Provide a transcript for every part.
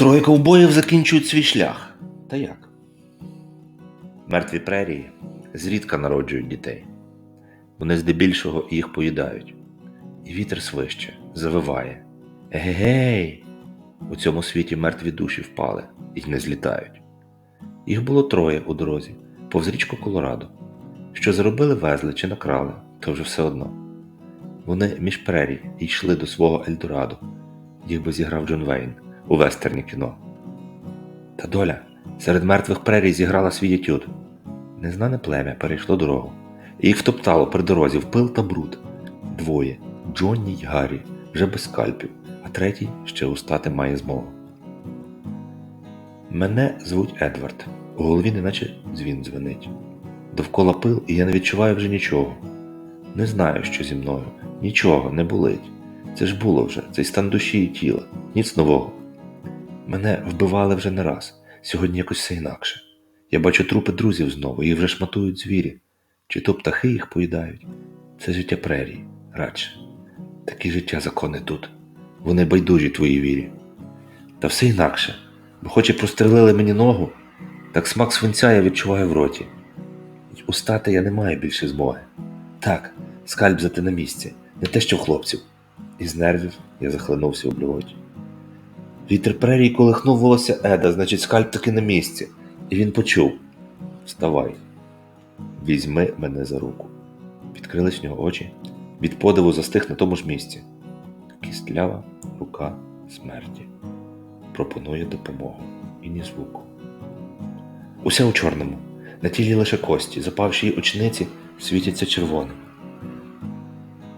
Троє ковбоїв закінчують свій шлях. Та як? Мертві прерії зрідка народжують дітей. Вони здебільшого їх поїдають. І вітер свище, завиває. Егегей! У цьому світі мертві душі впали і не злітають. Їх було троє у дорозі, повз річку Колорадо. Що заробили везли чи накрали, то вже все одно. Вони між прерій йшли до свого Ельдорадо. Їх би зіграв Джон Вейн у вестерні кіно. Та доля серед мертвих прерій зіграла свій етюд. Незнане плем'я перейшло дорогу. Їх втоптало при дорозі в пил та бруд. Двоє Джонні й Гаррі, вже без скальпів, а третій ще устати має змогу. Мене звуть Едвард. У голові неначе дзвін дзвенить. Довкола пил, і я не відчуваю вже нічого. Не знаю, що зі мною. Нічого не болить. Це ж було вже, цей стан душі і тіла, ніц нового. Мене вбивали вже не раз, сьогодні якось все інакше. Я бачу трупи друзів знову, їх вже шматують звірі. Чи то птахи їх поїдають? Це життя прерії, радше. Такі життя закони тут. Вони байдужі твоїй вірі. Та все інакше, бо хоч і прострелили мені ногу, так смак свинця я відчуваю в роті. Устати я не маю більше змоги. Так, скальп зате на місці, не те, що в хлопців. Із нервів я захлинувся у блювоті. Вітер прерії колихнув волосся Еда, значить, скальп таки на місці. І він почув: Вставай, візьми мене за руку. Відкрились в нього очі, від подиву застиг на тому ж місці. Кістлява рука смерті. Пропонує допомогу і ні звуку. Усе у чорному, на тілі лише кості, запавші й очниці світяться червоним.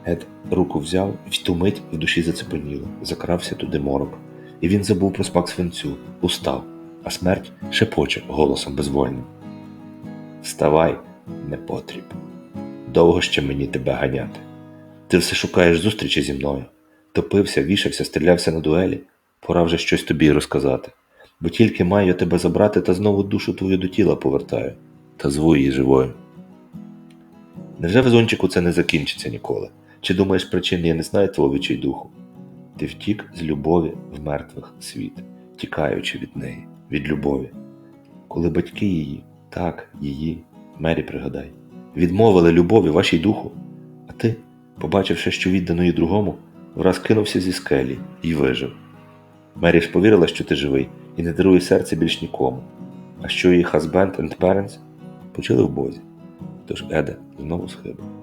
Ед руку взяв, і в ту мить в душі зацепеніло, закрався туди морок, і він забув про смак свинцю, устав, а смерть шепоче голосом безвольним. Вставай, непотріб. Довго ще мені тебе ганяти. Ти все шукаєш зустрічі зі мною. Топився, вішався, стрілявся на дуелі. Пора вже щось тобі розказати. Бо тільки маю я тебе забрати та знову душу твою до тіла повертаю, та зву її живою. Невже везунчику це не закінчиться ніколи? Чи думаєш причин я не знаю твого відчай духу? Ти втік з любові в мертвих світ, тікаючи від неї, від любові. Коли батьки її, так, її, мері пригадай, відмовили любові вашій духу, а ти, побачивши, що відданої другому, враз кинувся зі скелі і вижив. Мері ж повірила, що ти живий, і не дарує серце більш нікому, а що її husband and parents почали в Бозі. Тож Еда знову схибив.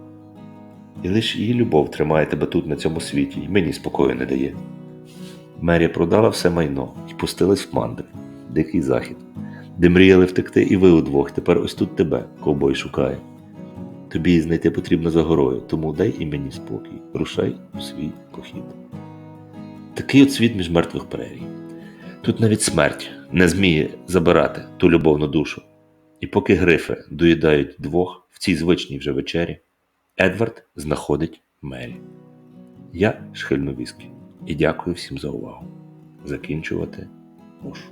І лише її любов тримає тебе тут, на цьому світі, і мені спокою не дає. Мері продала все майно і пустилась в мандри, дикий захід, де мріяли втекти і ви удвох, тепер ось тут тебе, ковбой шукає. Тобі її знайти потрібно за горою, тому дай і мені спокій, рушай у свій похід. Такий от світ між мертвих прерій. Тут навіть смерть не зміє забирати ту любовну душу. І поки грифи доїдають двох в цій звичній вже вечері, Едвард знаходить Мері. Я шхильну віскі і дякую всім за увагу. Закінчувати мушу.